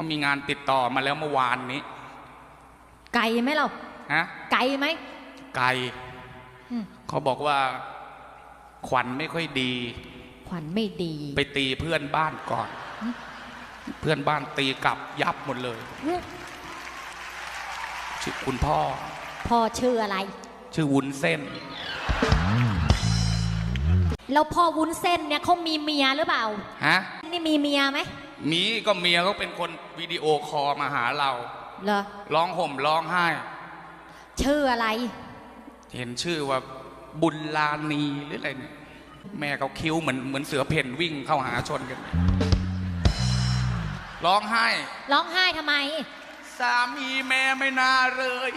เขามีงานติดต่อมาแล้วเมื่อวานนี้ ไกลไหมเราฮะไกลไหมไกลอืมเขาบอกว่า ขวัญไม่ค่อยดี ขวัญไม่ดี ไปตีเพื่อนบ้านก่อนอืมเพื่อนบ้านตีกลับยับหมดเลยอืมชื่อคุณพ่อ พ่อชื่ออะไร ชื่อวุ้นเส้น แล้วพ่อวุ้นเส้นเนี่ยเขามีเมียหรือเปล่า ฮะ นี่มีเมียไหม มีก็เมียเขาเป็นคนวิดีโอคอลมาหาเรา เหรอ ร้องห่มร้องไห้ ชื่ออะไร เห็นชื่อว่าบุญลานีหรืออะไรเนี่ยแม่เขาคิ้วเหมือนเหมือนเสือเพ่นวิ่งเข้าหาชนกัน ร้องไห้ ร้องไห้ทำไม สามีแม่ไม่น่าเลย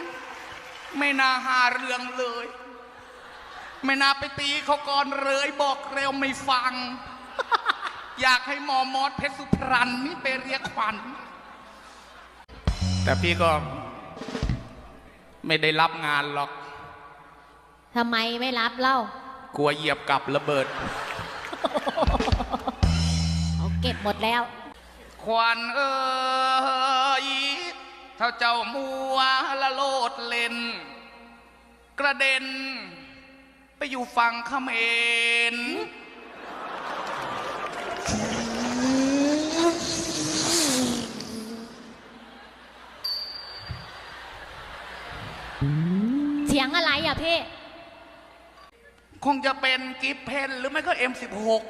ไม่น่าหาเรื่องเลย ไม่น่าไปตีเขาก่อนเลย บอกเร็วไม่ฟัง อยากให้หมอมอดเพชรสุพรรณนี่ไปเรียกขวัญ แต่พี่ก็ไม่ได้รับงานหรอก ทำไมไม่รับเล่า กลัวเหยียบกับระเบิด เอาเก็บหมดแล้วควันเอ้ยเท่าเจ้ามัวละโลดเล่น กระเด็น ไปอยู่ฝั่งเขมร เสียงอะไรอะพี่ คงจะเป็นกิฟเพนหรือไม่ก็ M16